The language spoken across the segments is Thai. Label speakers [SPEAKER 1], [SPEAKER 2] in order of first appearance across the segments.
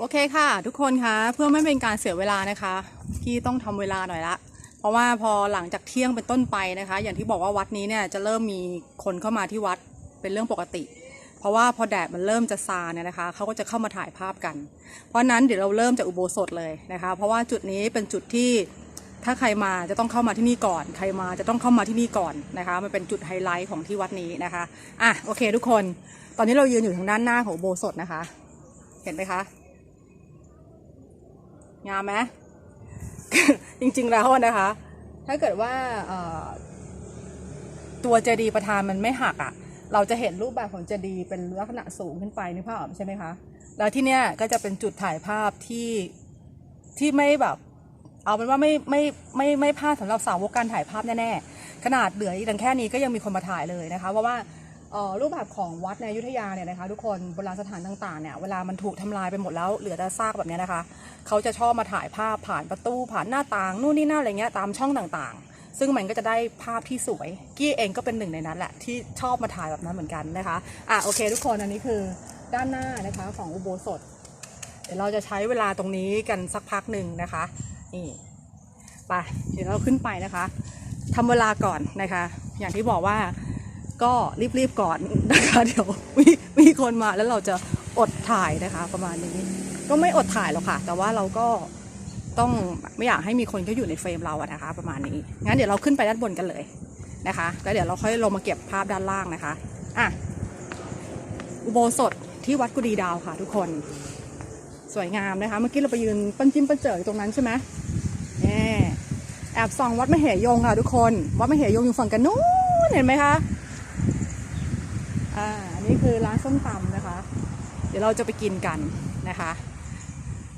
[SPEAKER 1] โอเคค่ะ ทุกคนคะเพื่อไม่เป็นการเสียเวลานะคะพี่ต้องทำเวลาหน่อยละ เพราะว่าพอหลังจากเที่ยงเป็นต้นไปนะคะ อย่างที่บอกว่าวัดนี้เนี่ยจะเริ่มมีคนเข้ามาที่วัดเป็นเรื่องปกติ เพราะว่าพอแดดมันเริ่มจะซาเนี่ยนะคะเขาก็จะเข้ามาถ่ายภาพกัน เพราะฉะนั้นเดี๋ยวเราเริ่มจากอุโบสถเลยนะคะ เพราะว่าจุดนี้เป็นจุดที่ถ้าใครมาจะต้องเข้ามาที่นี่ก่อน ใครมาจะต้องเข้ามาที่นี่ก่อนนะคะ มันเป็นจุดไฮไลท์ของที่วัดนี้นะคะอะโอเค ทุกคน ตอนนี้เรายืนอยู่ทางด้านหน้าของอุโบสถนะคะ เห็นไหมคะ งามไหมจริงๆแล้วนะคะ ถ้าเกิดว่าตัวเจดีย์ประธานมันไม่หักอะ่ะ เราจะเห็นรูปแบบของเจดีย์เป็นลักษณะสูงขึ้นไปนึกภาพออกใช่ไหมคะ แล้วที่เนี้ยก็จะเป็นจุดถ่ายภาพที่ที่ไม่แบบ เอาเป็นว่าไม่ไม่ไม่ไม่พลาดสำหรับสาวกการถ่ายภาพแน่ๆขนาดเหลืออีกดังแค่นี้ก็ยังมีคนมาถ่ายเลยนะคะเพราะว่า รูปแบบของวัดในอยุธยาเนี่ยนะคะทุกคนโบราณสถานต่างๆเนี่ยเวลามันถูกทำลายไปหมดแล้วเหลือแต่ซากแบบนี้นะคะเขาจะชอบมาถ่ายภาพผ่านประตูผ่านหน้าต่างนู่นนี่นั่นอะไรเงี้ยตามช่องต่างๆ ซึ่งมันก็จะได้ภาพที่สวย กี้เองก็เป็นหนึ่งในนั้นแหละที่ชอบมาถ่ายแบบนั้นเหมือนกันนะคะอะโอเค ทุกคนอันนี้คือด้านหน้านะคะของอุโบสถ เดี๋ยวเราจะใช้เวลาตรงนี้กันสักพักหนึ่งนะคะนี่ไปเดี๋ยวเราขึ้นไปนะคะทำเวลาก่อนนะคะ อย่างที่บอกว่า ก็รีบๆก่อนนะคะเดี๋ยวมีมีคนมาแล้วเราจะอดถ่ายนะคะ ประมาณนี้ ก็ไม่อดถ่ายหรอกค่ะ แต่ว่าเราก็ต้องไม่อยากให้มีคนเขาอยู่ในเฟรมเราอะนะคะ ประมาณนี้งั้นเดี๋ยวเราขึ้นไปด้านบนกันเลยนะคะ แล้วเดี๋ยวเราค่อยลงมาเก็บภาพด้านล่างนะคะอะอุโบสถที่วัดกุดีดาวค่ะ ทุกคนสวยงามนะคะ เมื่อกี้เราไปยืนปั้นจิ้มปั้นเจออยู่ตรงนั้นใช่ไหมแน่แอบส่องวัดมเหยงค่ะทุกคน วัดมเหยงอยู่ฝั่งกันนู้นเห็นไหมคะ อ่าอันนี้คือร้านส้มตำนะคะ เดี๋ยวเราจะไปกินกันนะคะ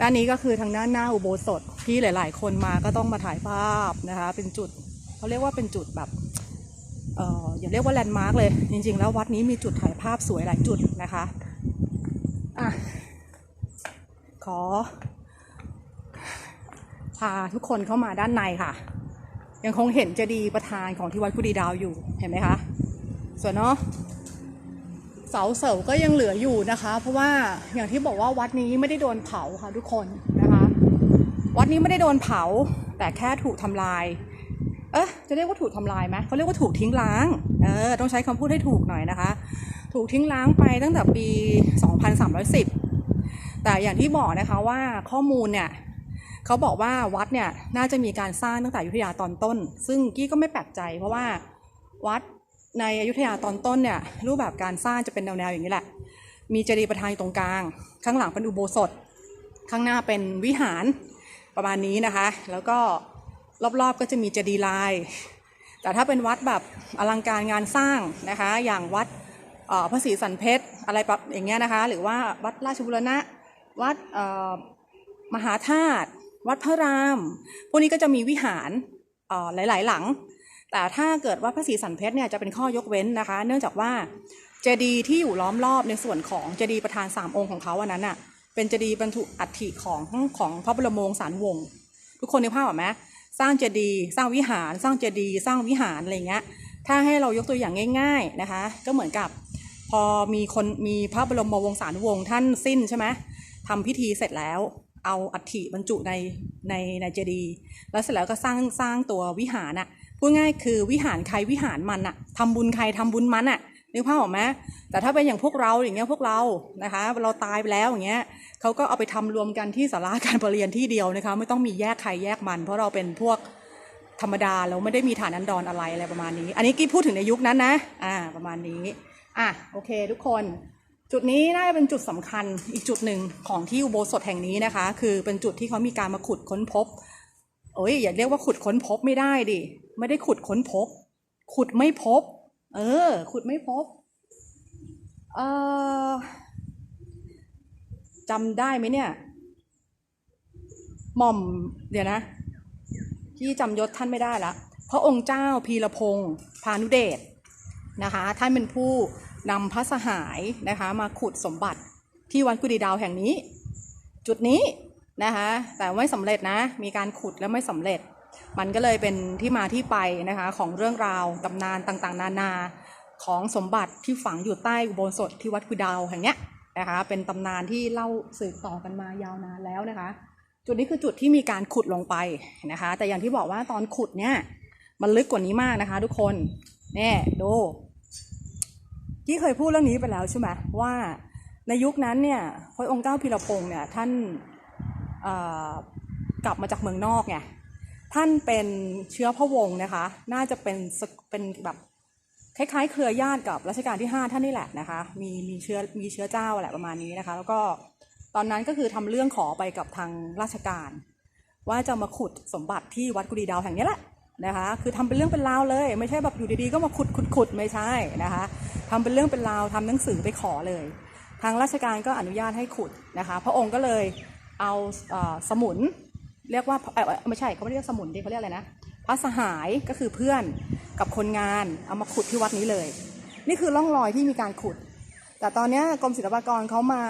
[SPEAKER 1] ด้านนี้ก็คือทางด้านหน้าอุโบสถที่หลาย ๆ คนมาก็ต้องมาถ่ายภาพนะคะ เป็นจุดเขาเรียกว่าเป็นจุดแบบเอ่ออย่าเรียกว่าแลนด์มาร์กเลย จริง ๆ แล้ววัดนี้มีจุดถ่ายภาพสวยหลายจุดนะคะอะขอ พาทุกคนเข้ามาด้านในค่ะ ยังคงเห็นเจดีย์ประธานของที่วัดกุดีดาวอยู่เห็นไหมคะสวยเนาะ เสาเสาก็ยังเหลืออยู่นะคะ เพราะว่าอย่างที่บอกว่าวัดนี้ไม่ได้โดนเผาค่ะทุกคนนะคะ วัดนี้ไม่ได้โดนเผา แต่แค่ถูกทำลาย เอ๊ะจะเรียกว่าถูกทำลายไหมเขาเรียกว่าถูกทิ้งล้างเออต้องใช้คำพูดให้ถูกหน่อยนะคะ ถูกทิ้งล้างไปตั้งแต่ปี 2310 แต่อย่างที่บอกนะคะว่าข้อมูลเนี่ยเขาบอกว่าวัดเนี่ยน่าจะมีการสร้างตั้งแต่ยุทธยาตอนต้น ซึ่งกี้ก็ไม่แปลกใจเพราะว่าวัด ในอยุธยาตอนต้นเนี่ยรูปแบบการสร้างจะเป็นแนวๆอย่างนี้แหละ มีเจดีย์ประธานอยู่ตรงกลาง ข้างหลังเป็นอุโบสถ ข้างหน้าเป็นวิหารประมาณนี้นะคะ แล้วก็รอบๆก็จะมีเจดีย์ลาย แต่ถ้าเป็นวัดแบบอลังการงานสร้างนะคะ อย่างวัดพระศรีสันเพชรอะไรแบบอย่างเงี้ยนะคะ หรือว่าวัดราชบุรณะ วัดมหาธาตุวัดพระราม พวกนี้ก็จะมีวิหารหลายๆหลัง แต่ถ้าเกิดว่าพระศรีสันเพชรเนี่ยจะเป็นข้อยกเว้นนะคะ เนื่องจากว่าเจดีย์ที่อยู่ล้อมรอบในส่วนของเจดีย์ประธานสามองค์ของเขาอันนั้นอะเป็นเจดีย์บรรจุอัฐิของของพระบรมวงศานุวงศ์ทุกคนนึกภาพออกไหมสร้างเจดีย์สร้างวิหาร สร้างเจดีย์สร้างวิหารอะไรเงี้ยถ้าให้เรายกตัวอย่างง่าย ๆนะคะ ก็เหมือนกับ พอมีคนมีพระบรมวงศานุวงศ์ท่านสิ้นใช่ไหมทำพิธีเสร็จแล้วเอาอัฐิบรรจุในในในเจดีย์แล้วเสร็จแล้วก็สร้างสร้างตัววิหารน่ะ พูดง่ายคือวิหารใครวิหารมันน่ะทำบุญใครทำบุญมันน่ะนึกภาพออกไหมแต่ถ้าเป็นอย่างพวกเราอย่างเงี้ยพวกเรานะคะ เราตายไปแล้วอย่างเงี้ยเขาก็เอาไปทำรวมกันที่ศาลาการประเรียนที่เดียวนะคะ ไม่ต้องมีแยกใครแยกมัน เพราะเราเป็นพวกธรรมดาเราไม่ได้มีฐานันดรอะไรอะไรประมาณนี้ อันนี้กี้พูดถึงในยุคนั้นนะอ่าประมาณนี้อะโอเค ทุกคน จุดนี้น่าจะเป็นจุดสำคัญอีกจุดหนึ่งของที่อุโบสถแห่งนี้นะคะ คือเป็นจุดที่เขามีการมาขุดค้นพบโอ้ยอย่าเรียกว่าขุดค้นพบไม่ได้ดิ ไม่ได้ขุดค้นพบ ขุดไม่พบ เออ ขุดไม่พบ เออจำได้ไหมเนี่ย หม่อม เดี๋ยวนะ ที่จำยศท่านไม่ได้ละพระองค์เจ้าพีรพงศ์พานุเดชนะคะ ท่านเป็นผู้นำพระสหายนะคะ มาขุดสมบัติที่วัดกุดีดาวแห่งนี้ จุดนี้นะคะ แต่ไม่สำเร็จนะ มีการขุดแล้วไม่สำเร็จ มันก็เลยเป็นที่มาที่ไปนะคะของเรื่องราวตำนานต่างๆ นานาของสมบัติที่ฝังอยู่ใต้อุโบสถที่วัดกุดีดาวแห่งเนี้ยนะคะเป็นตำนานที่เล่าสืบต่อกันมายาวนานแล้วนะคะ จุดนี้คือจุดที่มีการขุดลงไปนะคะ แต่อย่างที่บอกว่าตอนขุดเนี่ยมันลึกกว่านี้มากนะคะ ทุกคนเนี่ยดูที่เคยพูดเรื่องนี้ไปแล้วใช่ไหมว่าในยุคนั้นเนี่ยพระองค์เจ้าพิรพงศ์เนี่ยท่านกลับมาจากเมืองนอกไง ท่านเป็นเชื้อพระวงศ์นะคะ น่าจะเป็นเป็นแบบคล้ายๆ เครือญาติกับรัชกาลที่ 5 ท่านนี่แหละนะคะ มีมีเชื้อมีเชื้อเจ้าแหละประมาณนี้นะคะ แล้วก็ตอนนั้นก็คือทำเรื่องขอไปกับทางราชการ ว่าจะมาขุดสมบัติที่วัดกุดีดาวแห่งนี้แหละนะคะ คือทำเป็นเรื่องเป็นราวเลย ไม่ใช่แบบอยู่ดีๆ ก็มาขุดขุดขุดไม่ใช่นะคะทำเป็นเรื่องเป็นราวทำหนังสือไปขอเลย ทางราชการก็อนุญาตให้ขุดนะคะ พระองค์ก็เลยเอาสมุน เรียกว่าเอ่อไม่ใช่เขาไม่เรียกสมุนดิเขาเรียกอะไรนะพระสหายก็คือเพื่อนกับคนงานเอามาขุดที่วัดนี้เลย นี่คือร่องรอยที่มีการขุด แต่ตอนนี้กรมศิลปากรเขามา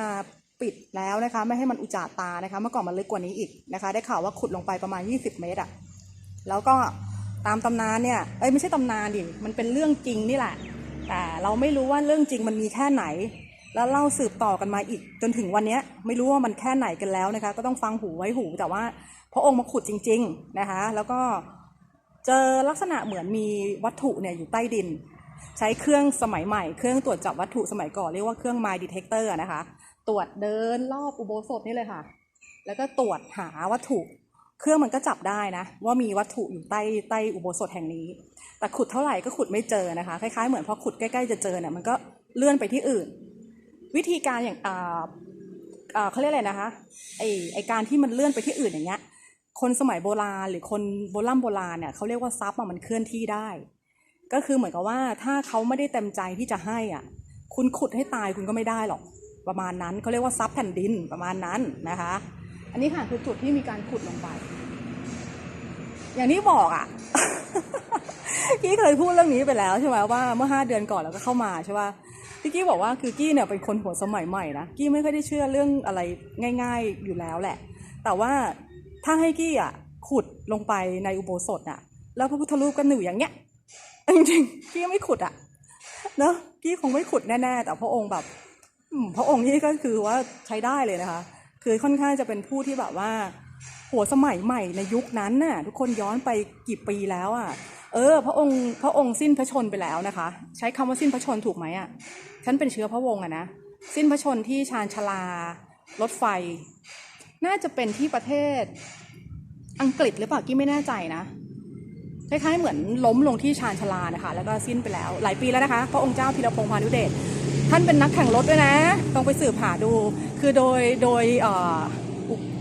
[SPEAKER 1] ปิดแล้วนะคะไม่ให้มันอุจจาตานะคะเมื่อก่อนมันลึกกว่านี้อีกนะคะ ได้ข่าวว่าขุดลงไปประมาณ 20 เมตรอะแล้วก็ตามตำนานเนี่ยเอ้ยไม่ใช่ตำนานดิมันเป็นเรื่องจริงนี่แหละ แต่เราไม่รู้ว่าเรื่องจริงมันมีแค่ไหน แล้วเล่าสืบต่อกันมาอีกจนถึงวันนี้ไม่รู้ว่ามันแค่ไหนกันแล้วนะคะ ก็ต้องฟังหูไว้หูแต่ว่า พระองค์มาขุดจริง ๆนะคะ แล้วก็เจอลักษณะเหมือนมีวัตถุเนี่ยอยู่ใต้ดิน ใช้เครื่องสมัยใหม่ เครื่องตรวจจับวัตถุสมัยก่อนเรียกว่าเครื่อง My Detector อะนะคะ ตรวจเดินรอบอุโบสถนี่เลยค่ะ แล้วก็ตรวจหาวัตถุ เครื่องมันก็จับได้นะ ว่ามีวัตถุอยู่ใต้ใต้อุโบสถแห่งนี้ แต่ขุดเท่าไหร่ก็ขุดไม่เจอนะคะ คล้ายๆเหมือนพอขุดใกล้ๆจะเจอเนี่ยมันก็เลื่อนไปที่อื่น วิธีการอย่างอ่าอ่าเขาเรียกอะไรนะคะไอไอการที่มันเลื่อนไปที่อื่นอย่างเงี้ย คนสมัยโบราณหรือคนโบราณโบราณเนี่ยเขาเรียกว่าทรัพย์อะมันเคลื่อนที่ได้ ก็คือเหมือนกับว่าถ้าเขาไม่ได้เต็มใจที่จะให้อะคุณขุดให้ตายคุณก็ไม่ได้หรอกประมาณนั้นเขาเรียกว่าทรัพย์แผ่นดินประมาณนั้นนะคะ อันนี้ค่ะคือจุดที่มีการขุดลงไป อย่างที่บอกอะกี้เคยพูดเรื่องนี้ไปแล้วใช่ไหมว่าเมื่อห้าเดือนก่อนเราก็เข้ามาใช่ป่ะที่กี้บอกว่าคือกี้เนี่ยเป็นคนหัวสมัยใหม่นะกี้ไม่ค่อยได้เชื่อเรื่องอะไรง่าย ๆอยู่แล้วแหละ แต่ว่า ถ้าให้กี้อะขุดลงไปในอุโบสถอะ แล้วพระพุทธรูปก็หนึ่งอย่างเงี้ยจริงๆกี้ไม่ขุดอะเนอะกี้คงไม่ขุดแน่ๆแต่พระองค์แบบพระองค์นี่ก็คือว่าใช้ได้เลยนะคะ คือค่อนข้างจะเป็นผู้ที่แบบว่าหัวสมัยใหม่ในยุคนั้นน่ะทุกคนย้อนไปกี่ปีแล้วอะ เออ พระองค์พระองค์สิ้นพระชนไปแล้วนะคะ ใช้คำว่าสิ้นพระชนถูกไหมอะฉันเป็นเชื้อพระวงศ์อะนะสิ้นพระชนที่ชานชลารถไฟ น่าจะเป็นที่ประเทศอังกฤษหรือเปล่ากี้ไม่แน่ใจนะคล้ายๆเหมือนล้มลงที่ชานชาลานะคะ แล้วก็สิ้นไปแล้ว หลายปีแล้วนะคะ พระองค์เจ้าพิรพงษ์พานุเดชท่านเป็นนักแข่งรถด้วยนะต้องไปสืบหาดู คือโดยโดย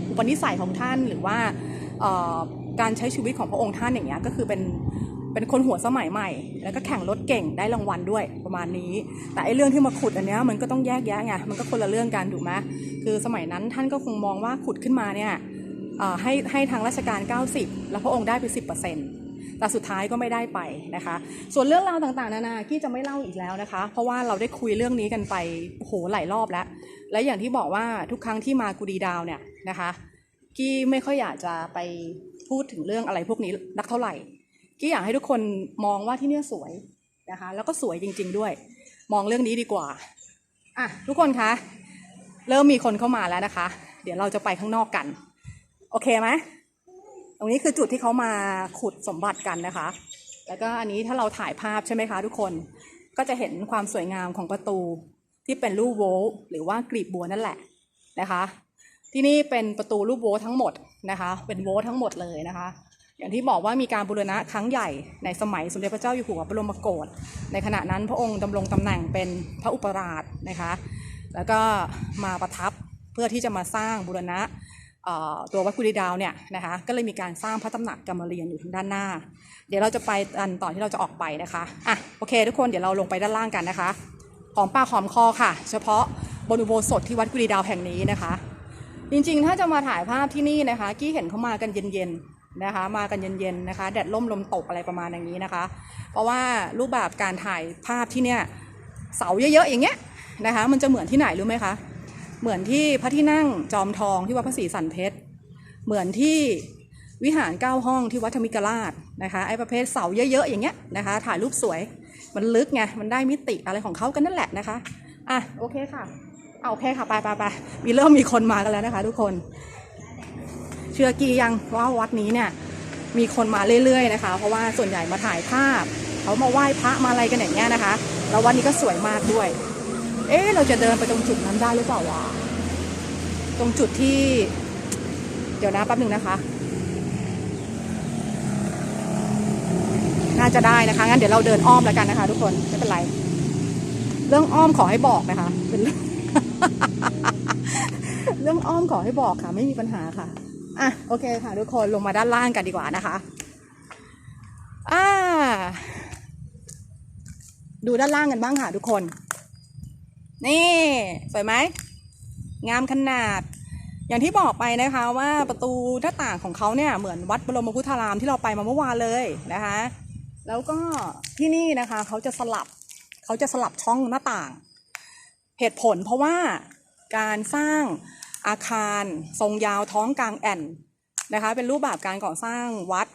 [SPEAKER 1] อุปนิสัยของท่านหรือว่าการใช้ชีวิตของพระองค์ท่านอย่างเงี้ยก็คือเป็น เป็นคนหัวสมัยใหม่ แล้วก็แข่งรถเก่งได้รางวัลด้วยประมาณนี้ แต่ไอ้เรื่องที่มาขุดอันเนี้ยมันก็ต้องแยกแยะไงมันก็คนละเรื่องกันถูกไหมคือสมัยนั้นท่านก็คงมองว่าขุดขึ้นมาเนี่ยให้ให้ทางราชการ 90 แล้วพระองค์ได้ไป 10%แต่สุดท้ายก็ไม่ได้ไปนะคะ ส่วนเรื่องราวต่างๆ นานากี้จะไม่เล่าอีกแล้วนะคะ เพราะว่าเราได้คุยเรื่องนี้กันไปโหหลายรอบแล้ว และอย่างที่บอกว่าทุกครั้งที่มากุดีดาวเนี่ยนะคะ กี้ไม่ค่อยอยากจะไปพูดถึงเรื่องอะไรพวกนี้นักเท่าไหร่ กี้อยากให้ทุกคนมองว่าที่เนี่ยสวยนะคะ แล้วก็สวยจริง ๆด้วย มองเรื่องนี้ดีกว่าอะทุกคนคะเริ่มมีคนเข้ามาแล้วนะคะ เดี๋ยวเราจะไปข้างนอกกัน โอเคไหมตรงนี้คือจุดที่เขามาขุดสมบัติกันนะคะ แล้วก็อันนี้ถ้าเราถ่ายภาพใช่ไหมคะ ทุกคนก็จะเห็นความสวยงามของประตูที่เป็นรูปโวลหรือว่ากลีบบัวนั่นแหละนะคะ ที่นี่เป็นประตูรูปโวลทั้งหมดนะคะ เป็นโวลทั้งหมดเลยนะคะ อย่างที่บอกว่ามีการบูรณะครั้งใหญ่ในสมัยสมเด็จพระเจ้าอยู่หัวบรมโกศในขณะนั้นพระองค์ดำรงตำแหน่งเป็นพระอุปราชนะคะ แล้วก็มาประทับเพื่อที่จะมาสร้างบูรณะตัววัดกุดีดาวเนี่ยนะคะก็เลยมีการสร้างพระตำหนักกรรมเรียนอยู่ทางด้านหน้า เดี๋ยวเราจะไปกันต่อที่เราจะออกไปนะคะอะโอเค ทุกคนเดี๋ยวเราลงไปด้านล่างกันนะคะหอมปากหอมคอค่ะ เฉพาะบนอุโบสถที่วัดกุดีดาวแห่งนี้นะคะ จริงๆ ถ้าจะมาถ่ายภาพที่นี่นะคะ กี้เห็นเขามากันเย็นๆ นะคะ มากันเย็นๆนะคะ แดดล่มลมตกอะไรประมาณอย่างนี้นะคะ เพราะว่ารูปแบบการถ่ายภาพที่เนี่ยเสาเยอะๆอย่างเงี้ยนะคะ มันจะเหมือนที่ไหนรู้ไหมคะ เหมือนที่พระที่นั่งจอมทองที่วัดพระศรีสันเพชร เหมือนที่วิหารเก้าห้องที่วัดธรรมิกราชนะคะไอ้ประเภทเสาเยอะๆอย่างเงี้ยนะคะ ถ่ายรูปสวยมันลึกไงมันได้มิติอะไรของเขากันนั่นแหละนะคะอะโอเคค่ะเอาโอเคค่ะไปไปไปมีเริ่มมีคนมากันแล้วนะคะ ทุกคน ชื่อกี่ยังว่าวัดนี้เนี่ยมีคนมาเรื่อยๆนะคะ เพราะว่าส่วนใหญ่มาถ่ายภาพเขามาไหว้พระมาอะไรกันอย่างเงี้ยนะคะแล้ววันนี้ก็สวยมากด้วย เอ๊ะเราจะเดินไปตรงจุดนั้นได้หรือเปล่าวะตรงจุดที่ เดี๋ยวนะแป๊บหนึ่งนะคะ น่าจะได้นะคะงั้นเดี๋ยวเราเดินอ้อมแล้วกันนะคะ ทุกคนไม่เป็นไร เรื่องอ้อมขอให้บอกนะคะเป็นเรื่องเรื่องอ้อมขอให้บอกค่ะ ไม่มีปัญหาค่ะ อะโอเคค่ะทุกคนลงมาด้านล่างกันดีกว่านะคะอ่าดูด้านล่างกันบ้างค่ะทุกคน นี่ สวยไหม งามขนาด อย่างที่บอกไปนะคะว่าประตูหน้าต่างของเขาเนี่ยเหมือนวัดบรมพุทธารามที่เราไปมาเมื่อวานเลยนะคะ แล้วก็ที่นี่นะคะเขาจะสลับเขาจะสลับช่องหน้าต่าง เหตุผลเพราะว่าการสร้าง อาคาร ทรงยาวท้องกลางแอ่นนะคะเป็นรูปแบบการก่อสร้างวัด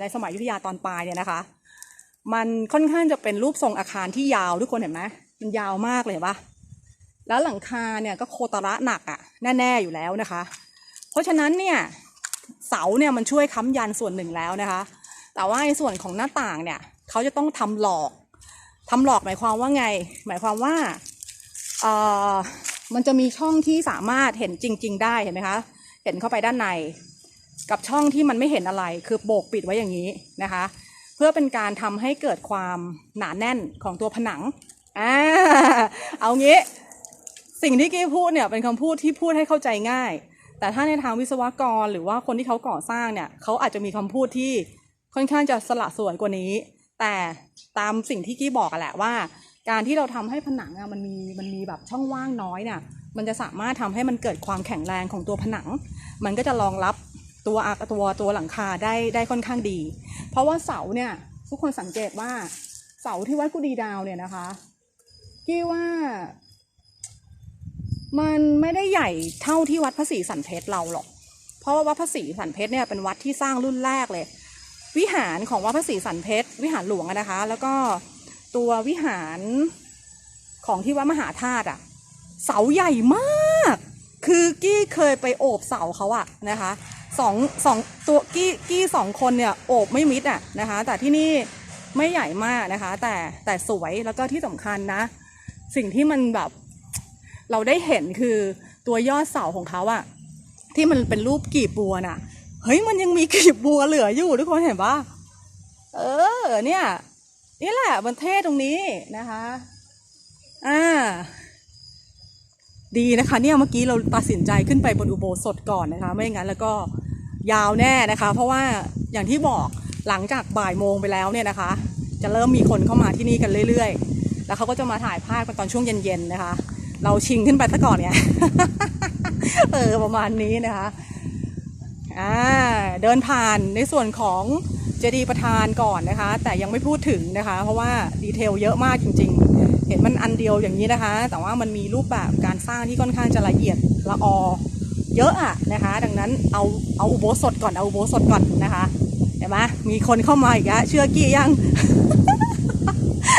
[SPEAKER 1] ในสมัยยุทธยาตอนปลายเนี่ยนะคะ มันค่อนข้างจะเป็นรูปทรงอาคารที่ยาวทุกคนเห็นไหมมันยาวมากเลยปะแล้วหลังคาเนี่ยก็โคตระหนักอะ่ะแน่ๆอยู่แล้วนะคะ เพราะฉะนั้นเนี่ยเสาเนี่ยมันช่วยค้ำยันส่วนหนึ่งแล้วนะคะ แต่ว่าในส่วนของหน้าต่างเนี่ยเขาจะต้องทำหลอกทำหลอกหมายความว่าไง หมายความว่าเอ่อ มันจะมีช่องที่สามารถเห็นจริง ๆ ได้เห็นไหมคะ เห็นเข้าไปด้านใน กับช่องที่มันไม่เห็นอะไร คือโบกปิดไว้อย่างนี้นะคะ เพื่อเป็นการทำให้เกิดความหนาแน่นของตัวผนังอ่าเอางี้ สิ่งที่กี้พูดเนี่ยเป็นคำพูดที่พูดให้เข้าใจง่าย แต่ถ้าในทางวิศวกรหรือว่าคนที่เขาก่อสร้างเนี่ยเขาอาจจะมีคำพูดที่ค่อนข้างจะสละสวยกว่านี้ แต่ตามสิ่งที่กี้บอกอะแหละว่า การที่เราทำให้ผนังอะมันมีมันมีแบบช่องว่างน้อยเนี่ยมันจะสามารถทำให้มันเกิดความแข็งแรงของตัวผนัง มันก็จะรองรับตัวอาตัวตัวหลังคาได้ได้ค่อนข้างดี เพราะว่าเสาเนี่ยทุกคนสังเกตว่าเสาที่วัดกุดีดาวเนี่ยนะคะกี้ว่ามันไม่ได้ใหญ่เท่าที่วัดพระศรีสันเพชรเราหรอก เพราะว่าวัดพระศรีสันเพชรเนี่ยเป็นวัดที่สร้างรุ่นแรกเลย วิหารของวัดพระศรีสันเพชรวิหารหลวงนะคะ แล้วก็ ตัววิหารของที่วัดมหาธาตุอะเสาใหญ่มาก คือกี้เคยไปโอบเสาเขาอะนะคะสองสองตัวกี้กี้สองคนเนี่ยโอบไม่มิดอะนะคะ แต่ที่นี่ไม่ใหญ่มากนะคะ แต่แต่สวยแล้วก็ที่สำคัญนะ สิ่งที่มันแบบ เราได้เห็นคือตัวยอดเสาของเขาอะที่มันเป็นรูปกีบบัวน่ะ เฮ้ยมันยังมีกีบบัวเหลืออยู่ทุกคนเห็นปะเออ เนี่ย นี่แหละมันเท่ตรงนี้นะคะ อ่า ดีนะคะเนี่ยเมื่อกี้เราตัดสินใจขึ้นไปบนอุโบสถก่อนนะคะ ไม่อย่างนั้นแล้วก็ยาวแน่นะคะ เพราะว่าอย่างที่บอกหลังจากบ่ายโมงไปแล้วเนี่ยนะคะ จะเริ่มมีคนเข้ามาที่นี่กันเรื่อยๆ แล้วเขาก็จะมาถ่ายภาพกันตอนช่วงเย็นๆนะคะ เราชิงขึ้นไปซะก่อนเนี่ยเออประมาณนี้นะคะอ่าเดินผ่านในส่วนของ จดีย์ประธานก่อนนะคะ แต่ยังไม่พูดถึงนะคะ เพราะว่าดีเทลเยอะมากจริง ๆ เห็นมันอันเดียวอย่างนี้นะคะ แต่ว่ามันมีรูปแบบการสร้างที่ค่อนข้างจะละเอียดละออเยอะอะนะคะ ดังนั้นเอาเอาอุโบสถก่อนเอาอุโบสถก่อนนะคะเห็นไหมมีคนเข้ามาอีกแล้วเชื่อกี้ยัง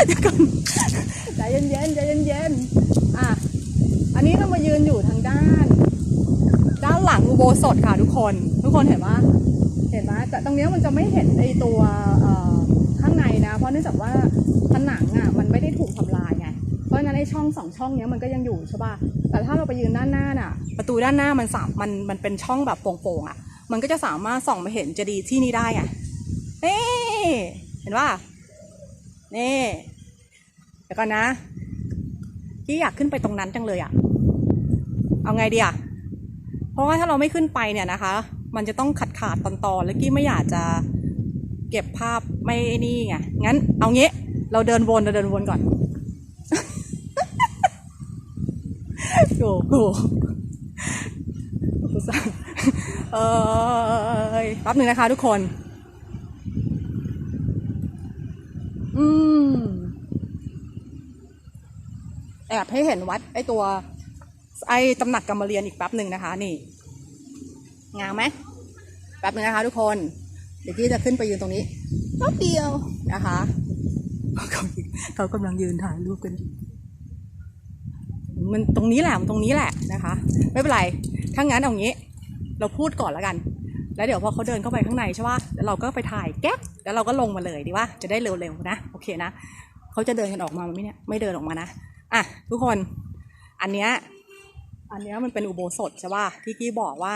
[SPEAKER 1] เดี๋ยวก่อนใจเย็นๆใจเย็นๆอะอันนี้เรามายืนอยู่ทางด้าน ด้านหลังอุโบสถค่ะทุกคน ทุกคนเห็นปะเห็นไหมแต่ตรงนี้มันจะไม่เห็นไอตัวข้างในนะ เพราะเนื่องจากว่าผนังอะมันไม่ได้ถูกทำลายไงเพราะฉะนั้นไอช่องสองช่องเนี้ยมันก็ยังอยู่ใช่ปะแต่ถ้าเราไปยืนด้านหน้าน่ะ ประตูด้านหน้ามันสามมันมันเป็นช่องแบบโป่งๆอะ มันก็จะสามารถส่องมาเห็นเจดีย์ที่นี่ได้อะนี่เห็นปะนี่เดี๋ยวก่อนนะกี้อยากขึ้นไปตรงนั้นจังเลยอะ เอาไงดีอะ เพราะว่าถ้าเราไม่ขึ้นไปเนี่ยนะคะ มันจะต้องขาดขาดตอนตอนๆแล้วกี้ไม่อยากจะเก็บภาพไม่นี่ไงงั้นเอางี้ เราเดินวนเราเดินวนก่อนโอ้โหกูสั่งเอยแป๊บหนึ่งนะคะทุกคน อืมแอบให้เห็นวัดไอตัวไอตำหนักกรรมเรียนอีกแป๊บหนึ่งนะคะ นี่ งามไหมแป๊บนึงนะคะทุกคน เดี๋ยวพี่จะขึ้นไปยืนตรงนี้แป๊บเดียวนะคะเขาเขากำลังยืนถ่ายรูปกันอยู่มันตรงนี้แหละมันตรงนี้แหละนะคะ ไม่เป็นไรถ้างั้นเอางี้ เราพูดก่อนแล้วกัน แล้วเดี๋ยวพอเขาเดินเข้าไปข้างในใช่ป่ะแล้วเราก็ไปถ่ายแก๊ปแล้วเราก็ลงมาเลยดีว่าจะได้เร็วๆนะโอเคนะเขาจะเดินกันออกมาไหมเนี่ยไม่เดินออกมานะอะทุกคนอันเนี้ยอันเนี้ยมันเป็นอุโบสถใช่ป่ะที่กี้บอกว่า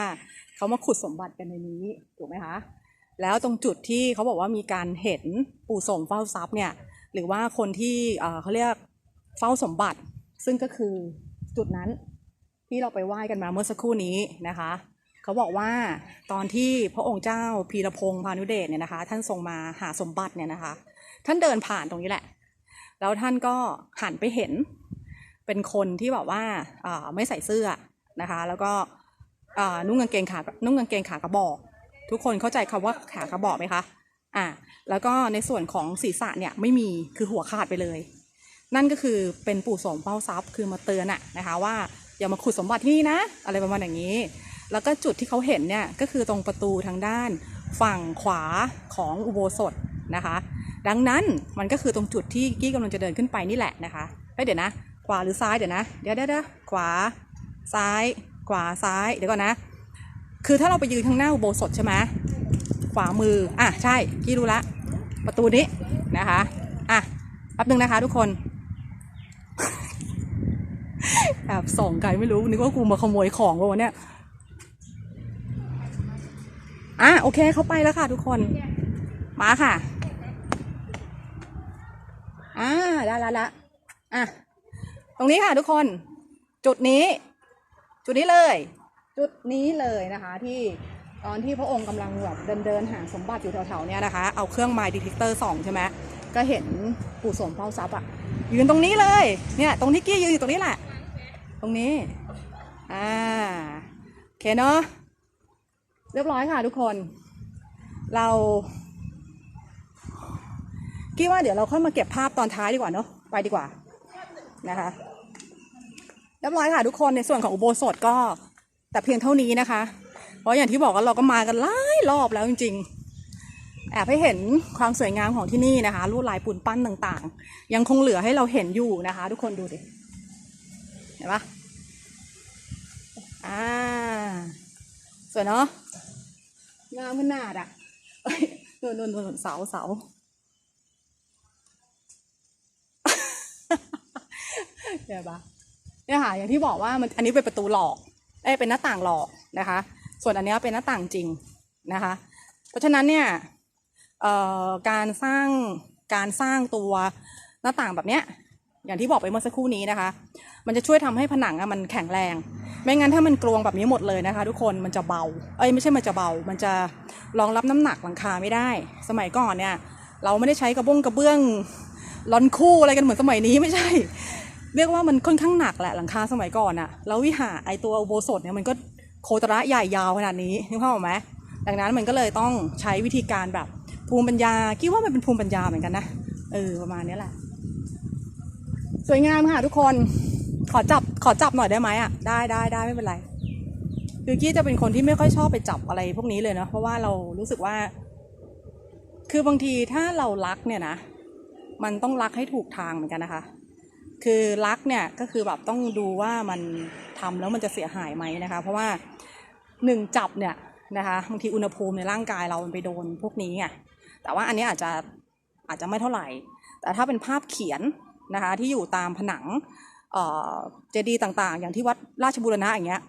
[SPEAKER 1] เขามาขุดสมบัติกันในนี้ถูกไหมคะแล้วตรงจุดที่เขาบอกว่ามีการเห็นปู่ส่งเฝ้าทรัพย์เนี่ยหรือว่าคนที่เขาเรียกเฝ้าสมบัติ ซึ่งก็คือจุดนั้นที่เราไปไหว้กันมาเมื่อสักครู่นี้นะคะ เขาบอกว่าตอนที่พระองค์เจ้าพีรพงษ์พานุเดชเนี่ยนะคะ ท่านทรงมาหาสมบัติเนี่ยนะคะ ท่านเดินผ่านตรงนี้แหละ แล้วท่านก็หันไปเห็นเป็นคนที่แบบว่าาไม่ใส่เสื้อนะคะ แล้วก็ นุ่งกางเกงขานุ่งกางเกงขากระบอก ทุกคนเข้าใจคำว่าขากระบอกไหมคะอ่าแล้วก็ในส่วนของศีรษะเนี่ยไม่มีคือหัวขาดไปเลย นั่นก็คือเป็นปู่สมเป้าทรัพย์คือมาเตือนอะนะคะว่าอย่ามาขุดสมบัติที่นี่นะ อะไรประมาณอย่างนี้ แล้วก็จุดที่เขาเห็นเนี่ยก็คือตรงประตูทางด้านฝั่งขวาของอุโบสถนะคะ ดังนั้นมันก็คือตรงจุดที่กี้กำลังจะเดินขึ้นไปนี่แหละนะคะเฮ้ยเดี๋ยวนะ ขวาหรือซ้ายเดี๋ยวนะ เดี๋ยวเดี๋ยวเดี๋ยวขวาซ้าย ขวาซ้ายเดี๋ยวก่อนนะ คือถ้าเราไปยืนข้างหน้าอุโบสถใช่ไหมขวามืออะใช่กี้รู้ละ ประตูนี้นะคะอะแป๊บนึงนะคะทุกคนแอบส่องไกลไม่รู้นึกว่ากูมาขโมยของวะวันเนี้ยอะโอเคเขาไปแล้วค่ะทุกคน มาค่ะอ่าได้ละละอะตรงนี้ค่ะทุกคน จุดนี้ จุดนี้เลย จุดนี้เลยนะคะที่ตอนที่พระองค์กำลังแบบเดินเดินหาสมบัติอยู่แถวๆเนี้ยนะคะ เอาเครื่องไม้ดีเทคเตอร์ส่องใช่ไหมก็เห็นปู่สมเฝ้าทรัพย์อะยืนตรงนี้เลยเนี่ยตรงที่กี้ยืนอยู่ตรงนี้แหละ ตรงนี้อ่าโอเคเนาะเรียบร้อยค่ะทุกคน เรากี้ว่าเดี๋ยวเราค่อยมาเก็บภาพตอนท้ายดีกว่าเนาะไปดีกว่านะคะ เรียบร้อยค่ะทุกคนในส่วนของอุโบสถก็แต่เพียงเท่านี้นะคะ เพราะอย่างที่บอกว่าเราก็มากันหลายรอบแล้วจริง ๆ แอบให้เห็นความสวยงามของที่นี่นะคะลวดลายปูนปั้นต่างๆ ยังคงเหลือให้เราเห็นอยู่นะคะ ทุกคนดูดิเห็นปะอ่าสวยเนาะงามขนาดอะนนนู่นนู่นเสาเสาเดี๋ยวปะ เนี่ยค่ะอย่างที่บอกว่ามันอันนี้เป็นประตูหลอกเอ้เป็นหน้าต่างหลอกนะคะ ส่วนอันนี้เป็นหน้าต่างจริงนะคะ เพราะฉะนั้นเนี่ยการสร้างการสร้างตัวหน้าต่างแบบเนี้ยอย่างที่บอกไปเมื่อสักครู่นี้นะคะ มันจะช่วยทำให้ผนังอะมันแข็งแรง ไม่งั้นถ้ามันกรวงแบบนี้หมดเลยนะคะ ทุกคนมันจะเบา เอ้ยไม่ใช่มันจะเบา มันจะรองรับน้ำหนักหลังคาไม่ได้ สมัยก่อนเนี่ย เราไม่ได้ใช้กระบ้งกระเบื้องลอนคู่อะไรกันเหมือนสมัยนี้ไม่ใช่ เรียกว่ามันค่อนข้างหนักแหละหลังคาสมัยก่อนอะแล้ววิหารไอตัวอุโบสถเนี่ยมันก็โคตระใหญ่ยาวขนาดนี้นึกภาพออกไหมดังนั้นมันก็เลยต้องใช้วิธีการแบบภูมิปัญญาคิดว่ามันเป็นภูมิปัญญาเหมือนกันนะเออประมาณนี้แหละ สวยงามค่ะทุกคนขอจับขอจับหน่อยได้ไหมอะได้ได้ได้ไม่เป็นไรคือกี้จะเป็นคนที่ไม่ค่อยชอบไปจับอะไรพวกนี้เลยเนาะเพราะว่าเรารู้สึกว่า คือบางทีถ้าเรารักเนี่ยนะ มันต้องรักให้ถูกทางเหมือนกันนะคะ คือรักเนี่ยก็คือแบบต้องดูว่ามันทำแล้วมันจะเสียหายไหมนะคะ เพราะว่าหนึ่งจับเนี่ยนะคะบางทีอุณหภูมิในร่างกายเรามันไปโดนพวกนี้ไงแต่ว่าอันนี้อาจจะอาจจะไม่เท่าไหร่ แต่ถ้าเป็นภาพเขียนนะคะที่อยู่ตามผนังเอ่อเจดีย์ต่างๆ อย่างที่วัดราชบูรณะอย่างเงี้ย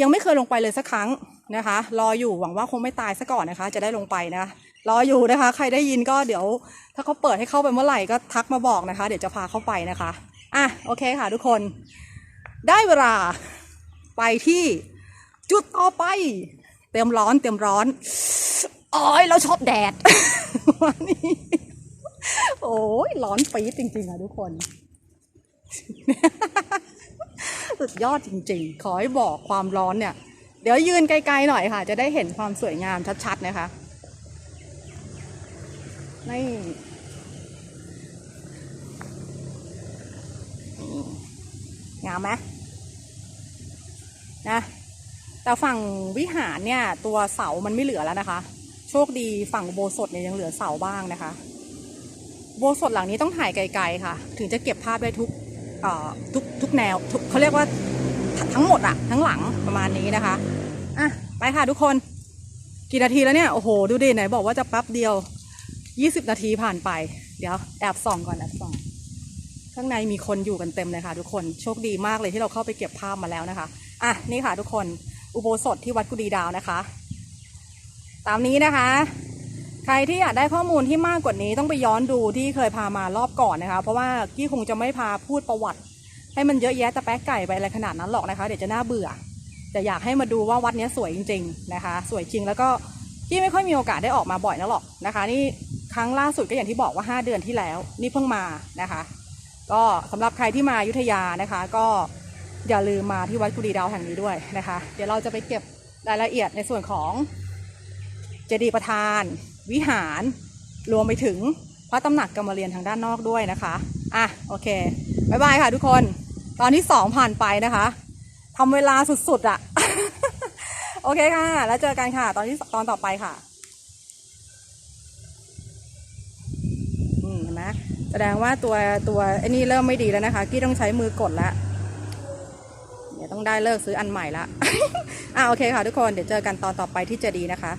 [SPEAKER 1] ยังไม่เคยลงไปเลยสักครั้งนะคะ รออยู่หวังว่าคงไม่ตายซะก่อนนะคะ จะได้ลงไปนะ รออยู่นะคะ ใครได้ยินก็เดี๋ยว ถ้าเขาเปิดให้เข้าไปเมื่อไหร่ก็ทักมาบอกนะคะ เดี๋ยวจะพาเข้าไปนะคะอะโอเคค่ะทุกคน ได้เวลาไปที่จุดต่อไป เตรียมร้อนเตรียมร้อนโอ้ยเราชอบแดดวันนี้โอ้ยร้อนปี๊ดจริง ๆอะทุกคน สุดยอดจริง ๆ ขอให้บอกความร้อนเนี่ย เดี๋ยวยืนไกลๆหน่อยค่ะ จะได้เห็นความสวยงามชัด ๆ นะคะ นี่งามไหมนะแต่ฝั่งวิหารเนี่ย ตัวเสามันไม่เหลือแล้วนะคะ โชคดีฝั่งโบสถเนี่ยยังเหลือเสาบ้างนะคะ โบสถหลังนี้ต้องถ่ายไกลๆค่ะ ถึงจะเก็บภาพได้ทุกเอ่อทุกทุกแนวเขาเรียกว่าททั้งหมดอะทั้งหลังประมาณนี้นะคะอะไปค่ะทุกคน กี่นาทีแล้วเนี่ย โอ้โห ดูดิไหนบอกว่าจะแป๊บเดียว 20นาทีผ่านไป เดี๋ยวแอบส่องก่อนแอบส่อง ข้างในมีคนอยู่กันเต็มเลยค่ะ ทุกคนโชคดีมากเลยที่เราเข้าไปเก็บภาพมาแล้วนะคะอะนี่ค่ะทุกคนอุโบสถที่วัดกุดีดาวนะคะ ตามนี้นะคะ ใครที่อยากได้ข้อมูลที่มากกว่านี้ต้องไปย้อนดูที่เคยพามารอบก่อนนะคะ เพราะว่ากี้คงจะไม่พาพูดประวัติ ให้มันเยอะแยะแต่แป๊กไก่ไปอะไรขนาดนั้นหรอกนะคะ เดี๋ยวจะน่าเบื่อแต่อยากให้มาดูว่าวัดนี้สวยจริง ๆ นะคะ สวยจริงแล้วก็กี้ไม่ค่อยมีโอกาสได้ออกมาบ่อยนะหรอกนะคะ นี่ ครั้งล่าสุดก็อย่างที่บอกว่า 5 เดือนที่แล้ว นี่เพิ่งมานะคะ ก็สำหรับใครที่มาอยุธยานะคะ ก็อย่าลืมมาที่วัดกุดีดาวแห่งนี้ด้วยนะคะ เดี๋ยวเราจะไปเก็บรายละเอียดในส่วนของเจดีย์ประธาน วิหาร รวมไปถึงพระตำหนักกรรมเรียนทางด้านนอกด้วยนะคะอะโอเคบายบายค่ะทุกคน ตอนที่สองผ่านไปนะคะทำเวลาสุดๆอะ่ะ โอเคค่ะ แล้วเจอกันค่ะ ตอนที่ตอนต่อไปค่ะ อืมเห็นไหม แสดงว่าตัวตัวไอ้นี่เริ่มไม่ดีแล้วนะคะ กี้ต้องใช้มือกดแล้วเดี๋ยวต้องได้เลิกซื้ออันใหม่ละ อะโอเคค่ะทุกคน เดี๋ยวเจอกันตอนต่อไปที่จะดีนะคะ